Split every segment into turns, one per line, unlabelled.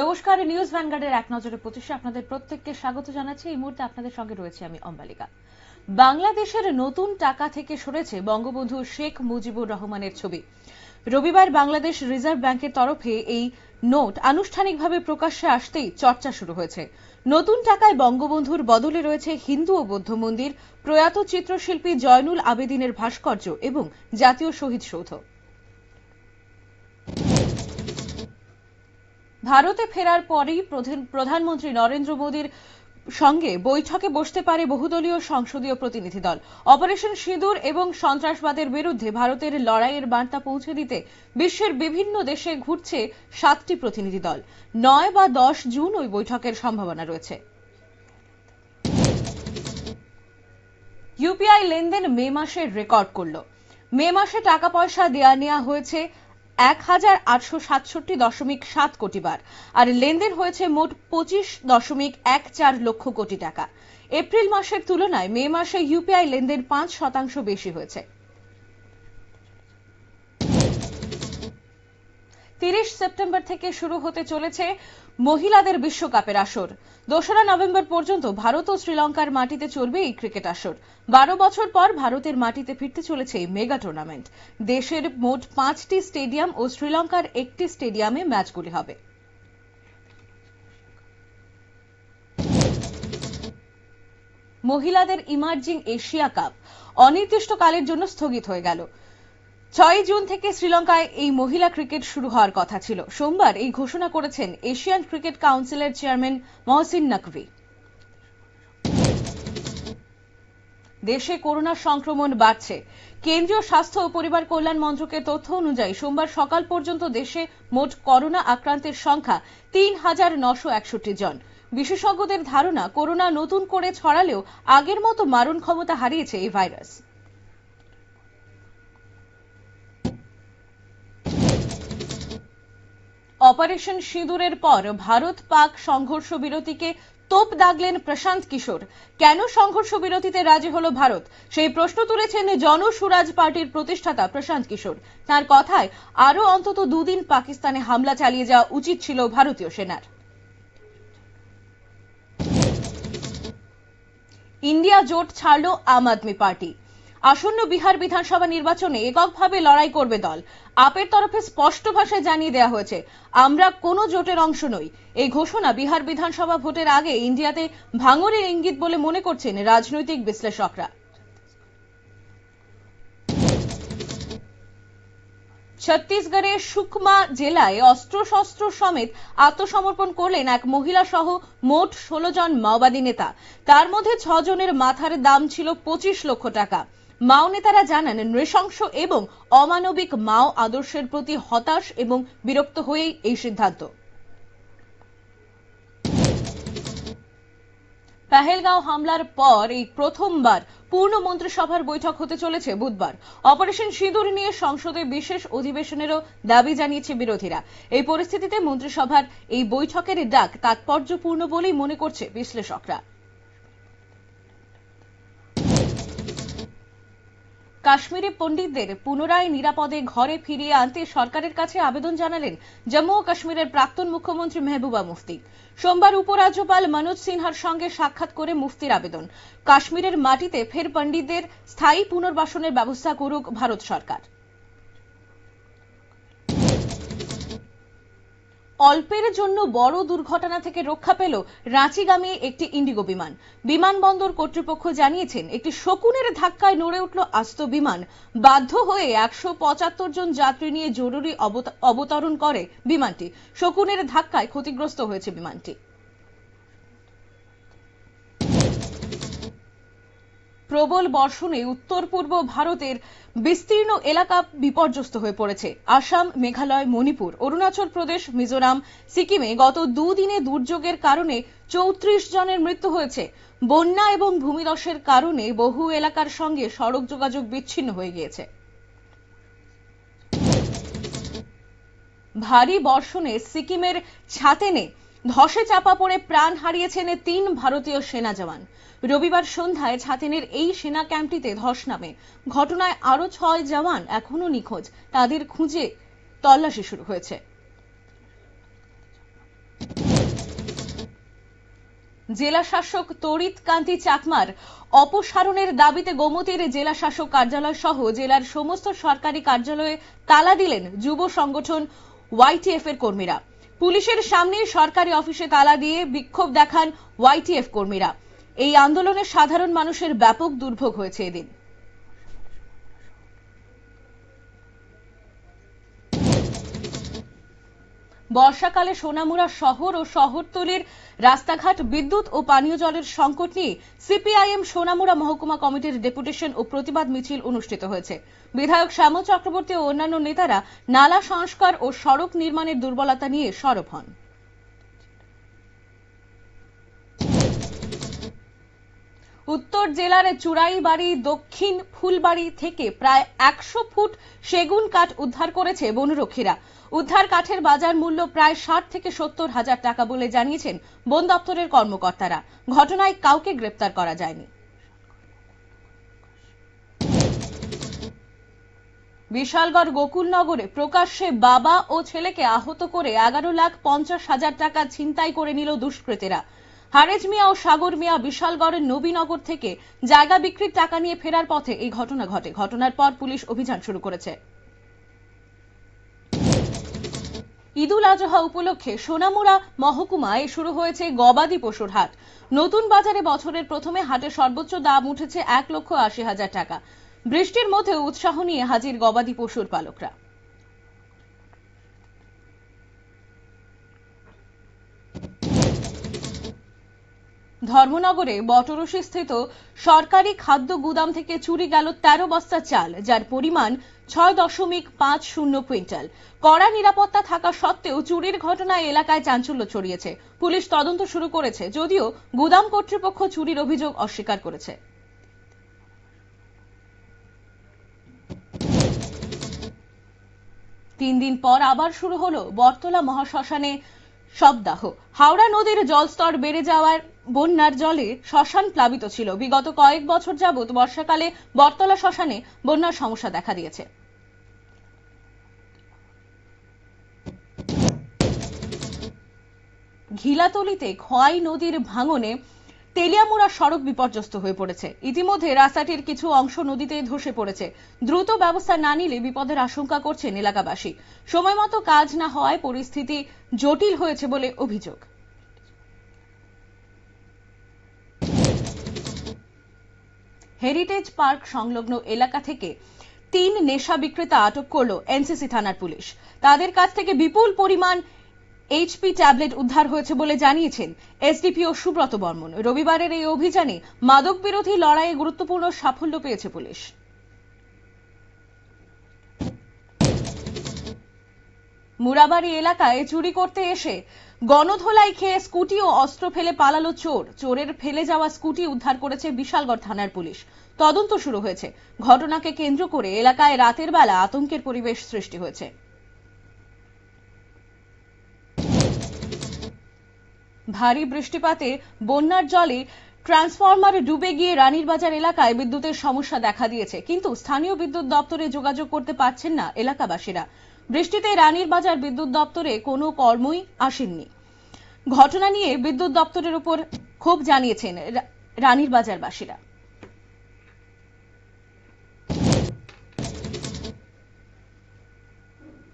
নমস্কার, নিউজ ভ্যানগার্ডের এক নজরে পঁচিশে আপনাদের প্রত্যেককে স্বাগত জানাচ্ছি। এই মুহূর্তে আপনাদের সঙ্গে রয়েছে আমি অম্বালিকা। বাংলাদেশের নতুন টাকা থেকে সরেছে বঙ্গবন্ধু শেখ মুজিবুর রহমানের ছবি। রবিবার বাংলাদেশ রিজার্ভ ব্যাংকের তরফে এই নোট আনুষ্ঠানিকভাবে প্রকাশ্যে আসতেই চর্চা শুরু হয়েছে। নতুন টাকায় বঙ্গবন্ধুর বদলে রয়েছে হিন্দু ও বৌদ্ধ মন্দির, প্রয়াত চিত্রশিল্পী জয়নুল আবেদিনের ভাস্কর্য এবং জাতীয় শহীদ সৌধ। ভারতে ফেরার পরেই প্রধান- প্রধানমন্ত্রী নরেন্দ্র মোদীর সঙ্গে বৈঠকে বসতে পারে বহুদলীয় সংসদীয় প্রতিনিধি দল। অপারেশন সিঁদুর এবং সন্ত্রাসবাদের বিরুদ্ধে ভারতের লড়াইয়ের বার্তা পৌঁছে দিতে বিশ্বের বিভিন্ন দেশে ঘুরছে সাতটি প্রতিনিধি দল। নয় বা দশ জুন ওই বৈঠকের সম্ভাবনা রয়েছে। ইউপিআই লেনদেন মে মাসে রেকর্ড করল। মে মাসে টাকা পয়সা দেয়া নেওয়া হয়েছে এক হাজার আটশো সাতষট্টি দশমিক সাত কোটি বার আর লেনদেন হয়েছে মোট পঁচিশ দশমিক এক চার লক্ষ কোটি টাকা। এপ্রিল মাসের তুলনায় মে মাসে ইউপিআই লেনদেন পাঁচ শতাংশ বেশি হয়েছে। তিরিশ সেপ্টেম্বর থেকে শুরু হতে চলেছে মহিলাদের বিশ্বকাপের আসর। দোসরা নভেম্বর পর্যন্ত ভারত ও শ্রীলঙ্কার মাটিতে চলবে এই ক্রিকেট আসর। বারো বছর পর ভারতের মাটিতে ফিরতে চলেছে এই মেগা টুর্নামেন্ট। দেশের মোট পাঁচটি স্টেডিয়াম ও শ্রীলঙ্কার একটি স্টেডিয়ামে ম্যাচগুলি হবে। মহিলাদের ইমার্জিং এশিয়া কাপ অনির্দিষ্টকালের জন্য স্থগিত হয়ে গেল। ছয় জুন থেকে শ্রীলঙ্কায় এই মহিলা ক্রিকেট শুরু হওয়ার কথা ছিল। সোমবার এই ঘোষণা করেছেন এশিয়ান ক্রিকেট কাউন্সিলের চেয়ারম্যান মহসিন নকভি। দেশে করোনা সংক্রমণ বাড়ছে। কেন্দ্রীয় স্বাস্থ্য ও পরিবার কল্যাণ মন্ত্রকের তথ্য অনুযায়ী সোমবার সকাল পর্যন্ত দেশে মোট করোনা আক্রান্তের সংখ্যা তিন হাজার নশো একষট্টি জন। বিশেষজ্ঞদের ধারণা, করোনা নতুন করে ছড়ালেও আগের মতো মারণ ক্ষমতা হারিয়েছে এই ভাইরাস। অপারেশন সিঁদুরের পর ভারত পাক সংঘর্ষ বিরতিকে তোপ দাগলেন প্রশান্ত কিশোর। কেন সংঘর্ষ বিরতিতে রাজি হলো ভারত? সেই প্রশ্ন তুলেছেন জনসুরাজ পার্টির প্রতিষ্ঠাতা প্রশান্ত কিশোর। তার কথায় আরও অন্তত দুদিন পাকিস্তানে হামলা চালিয়ে যাওয়া উচিত ছিল ভারতীয় সেনার। ইন্ডিয়া জোট ছাড়ল আম আদমি পার্টি। আসন্ন বিহার বিধানসভা নির্বাচনে এককভাবে লড়াই করবে দল। আপের তরফে স্পষ্ট ভাষায় জানিয়ে দেওয়া হয়েছে, আমরা কোনো জোটের অংশ নই। এই ঘোষণা বিহার বিধানসভা ভোটের আগে ইন্ডিয়াতে ভাঙরের ইঙ্গিত বলে মনে করছেন রাজনৈতিক বিশ্লেষকরা। ছত্তিশগড়ের সুকমা জেলায় অস্ত্রশস্ত্র সমেত আত্মসমর্পণ করলেন এক মহিলা সহ মোট ষোলো জন মাওবাদী নেতা। তার মধ্যে ছজনের মাথার দাম ছিল পঁচিশ লক্ষ টাকা। মাও নেতারা জানান, নৃশংস এবং অমানবিক মাও আদর্শের প্রতি হতাশ এবং বিরক্ত হয়েই এই সিদ্ধান্ত। পেহেলগাঁও হামলার পর এই প্রথমবার পূর্ণ মন্ত্রিসভার বৈঠক হতে চলেছে বুধবার। অপারেশন সিঁদুর নিয়ে সংসদে বিশেষ অধিবেশনেরও দাবি জানিয়েছে বিরোধীরা। এই পরিস্থিতিতে মন্ত্রিসভার এই বৈঠকের ডাক তাৎপর্যপূর্ণ বলেই মনে করছে বিশ্লেষকরা। কাশ্মীরি পণ্ডিতদের পুনরায় নিরাপদে ঘরে ফিরিয়ে আনতে সরকারের কাছে আবেদন জানালেন জম্মু ও কাশ্মীরের প্রাক্তন মুখ্যমন্ত্রী মেহবুবা মুফতি। সোমবার উপরাজ্যপাল মনোজ সিনহার সঙ্গে সাক্ষাৎ করে মুফতির আবেদন। কাশ্মীরের মাটিতে ফের পণ্ডিতদের স্থায়ী পুনর্বাসনের ব্যবস্থা করুক ভারত সরকার। অল্পের জন্য বড় দুর্ঘটনা থেকে রক্ষা পেল রাঁচিগামী একটি ইন্ডিগো বিমান। বিমানবন্দর কর্তৃপক্ষ জানিয়েছেন, একটি শকুনের ধাক্কায় নড়ে উঠল আস্ত বিমান। বাধ্য হয়ে একশো পঁচাত্তর জন যাত্রী নিয়ে জরুরি অবত- অবতরণ করে বিমানটি। শকুনের ধাক্কায় ক্ষতিগ্রস্ত হয়েছে বিমানটি। প্রবল বর্ষণে উত্তর পূর্ব ভারতের বিস্তীর্ণ এলাকা বিপর্যস্ত হয়ে পড়েছে। আসাম, মেঘালয়, মণিপুর, অরুণাচল প্রদেশ, মিজোরাম, সিকিমে গত দুদিনে দুর্যোগের কারণে চৌত্রিশ জনের মৃত্যু হয়েছে। বন্যা এবং ভূমিধসের কারণে বহু এলাকার সঙ্গে সড়ক যোগাযোগ বিচ্ছিন্ন হয়ে গিয়েছে। ভারী বর্ষণে সিকিমের ছাতেনে ধসে চাপা পড়ে প্রাণ হারিয়েছেন তিন ভারতীয় সেনা জওয়ান। রবিবার সন্ধ্যায় ছাতেনের এই সেনা ক্যাম্পটিতে ধস নামে। ঘটনায় আরও ছয় জওয়ান এখনও নিখোঁজ। তাদের খুঁজে তল্লাশি শুরু হয়েছে। জেলা শাসক তড়িৎ কান্তি চাকমার অপসারণের দাবিতে গোমতীর জেলা শাসক কার্যালয় সহ জেলার সমস্ত সরকারি কার্যালয়ে তালা দিলেন যুব সংগঠন ওয়াইটিএফ এর কর্মীরা। পুলিশের সামনে সরকারি অফিসে তালা দিয়ে বিক্ষোভ দেখান ওয়াইটিএফ কর্মীরা। এই আন্দোলনে সাধারণ মানুষের ব্যাপক দুর্ভোগ হয়েছে এদিন। বর্ষাকালে সোনামুড়া শহর ও শহরতলির রাস্তাঘাট, বিদ্যুৎ ও পানীয় জলের সংকট নিয়ে সিপিআইএম সোনামুড়া মহকুমা কমিটির ডেপুটেশন ও প্রতিবাদ মিছিল অনুষ্ঠিত হয়েছে। বিধায়ক শ্যামল চক্রবর্তী ও অন্যান্য নেতারা নালা সংস্কার ও সড়ক নির্মাণের দুর্বলতা নিয়ে সরব হন। উত্তর জেলার চুরাইবাড়ি দক্ষিণ ফুলবাড়ি থেকে প্রায় একশো ফুট সেগুন কাঠ উদ্ধার করেছে বনরক্ষীরা। উদ্ধার কাঠের বাজার মূল্য প্রায় ষাট থেকে সত্তর হাজার টাকা বলে জানিয়েছেন বন দপ্তরের কর্মকর্তারা। ঘটনায় কাউকে গ্রেপ্তার করা যায়নি। বিশালগড় গোকুলনগরে প্রকাশ্যে বাবা ও ছেলেকে আহত করে এগারো লাখ পঞ্চাশ হাজার টাকা ছিনতাই করে নিল দুষ্কৃতীরা। হারেজ মিয়া ও সাগর মিয়া বিশালগড়ের নবীনগর থেকে জায়গা বিক্রির টাকা নিয়ে ফেরার পথে এই ঘটনা ঘটে। ঘটনার পর পুলিশ অভিযান শুরু করেছে। ঈদুল আজহা উপলক্ষে সোনামুড়া মহকুমায় শুরু হয়েছে গবাদি পশুর হাট। নতুন বাজারে বছরের প্রথমে হাটের সর্বোচ্চ দাম উঠেছে এক লক্ষ আশি হাজার টাকা। বৃষ্টির মধ্যে উৎসাহ নিয়ে হাজির গবাদি পশুর পালকরা। ধর্মনগরে বটরসি স্থিত সরকারি খাদ্য গুদাম থেকে চুরি গেল তেরো বস্তা চাল, যার পরিমাণ ছয় দশমিক পাঁচ শূন্য কুইন্টাল। কড়া নিরাপত্তা থাকা সত্ত্বেও চুরির ঘটনায় এলাকায় চাঞ্চল্য ছড়িয়েছে। পুলিশ তদন্ত শুরু করেছে, যদিও গুদাম কর্তৃপক্ষ চুরির অভিযোগ অস্বীকার করেছে। তিন দিন পর আবার শুরু হলো বটতলা মহাশ্মশানে শবদাহ হাওড়া নদীর জলস্তর বেড়ে যাওয়ার বন্যার জলে শ্মশান প্লাবিত ছিল। বিগত কয়েক বছর যাবৎ বর্ষাকালে বটতলা শ্মশানে বন্যার সমস্যা দেখা দিয়েছে। ঘিলাতলিতে খোয়াই নদীর ভাঙনে তেলিয়ামুড়া সড়ক বিপর্যস্ত হয়ে পড়েছে। ইতিমধ্যে রাস্তাটির কিছু অংশ নদীতে ধসে পড়েছে। দ্রুত ব্যবস্থা না নিলে বিপদের আশঙ্কা করছেন এলাকাবাসী। সময়মতো কাজ না হওয়ায় পরিস্থিতি জটিল হয়েছে বলে অভিযোগ। হেরিটেজ পার্ক সংলগ্ন এলাকা থেকে তিন নেশা বিক্রেতা আটক করল এনসিসি থানার পুলিশ। তাদের কাছ থেকে বিপুল পরিমাণ এইচপি ট্যাবলেট উদ্ধার হয়েছে বলে জানিয়েছেন এসডিপিও সুব্রত বর্মন। রবিবারের এই অভিযানে মাদক বিরোধী লড়াইয়ে গুরুত্বপূর্ণ সাফল্য পেয়েছে পুলিশ। মুরাবাড়ি এলাকায় চুরি করতে এসে গণধোলাই খেয়ে স্কুটি ও অস্ত্র ফেলে পালালো চোর। চোরের ফেলে যাওয়া স্কুটি উদ্ধার করেছে বিশালগড় থানার পুলিশ। তদন্ত শুরু হয়েছে। ঘটনাকে কেন্দ্র করে এলাকায় রাতের বেলা আতঙ্কের পরিবেশ সৃষ্টি হয়েছে। ভারী বৃষ্টিপাতে বন্যার জলে ট্রান্সফরমার ডুবে গিয়ে রানীরবাজার এলাকায় বিদ্যুতের সমস্যা দেখা দিয়েছে। কিন্তু স্থানীয় বিদ্যুৎ দপ্তরে যোগাযোগ করতে পারছেন না এলাকাবাসীরা। বৃষ্টিতে রানীরবাজার বিদ্যুৎ দপ্তরে কোনো কর্মই আসেননি। ঘটনা নিয়ে বিদ্যুৎ দপ্তরের উপর ক্ষোভ জানিয়েছেন রা-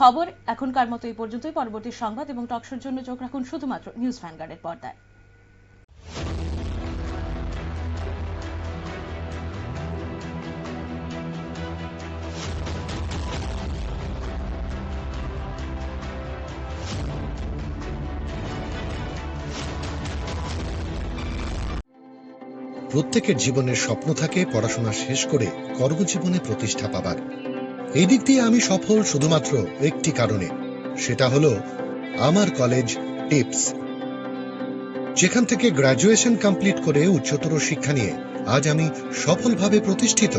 খবর এখনকার মতো এই পর্যন্তই। পরবর্তী সংবাদ এবং টকশোর জন্য চোখ রাখুন শুধুমাত্র নিউজ ভ্যানগার্ডের পর্দায়।
প্রত্যেকের জীবনের স্বপ্ন থাকে পড়াশোনা শেষ করে কর্মজীবনে প্রতিষ্ঠা পাবার। এই দিক দিয়ে আমি সফল শুধুমাত্র একটি কারণে। সেটা হলো আমার কলেজ টিপস। যেখান থেকে গ্রাজুয়েশন কমপ্লিট করে উচ্চতর শিক্ষা নিয়ে আজ আমি সফলভাবে প্রতিষ্ঠিত।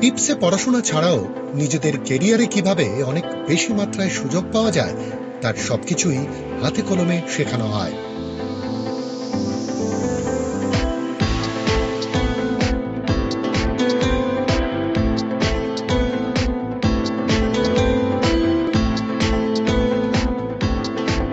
টিপসে পড়াশোনা ছাড়াও নিজেদের কেরিয়ারে কীভাবে অনেক বেশি মাত্রায় সুযোগ পাওয়া যায়, তার সবকিছুই হাতে কলমে শেখানো হয়।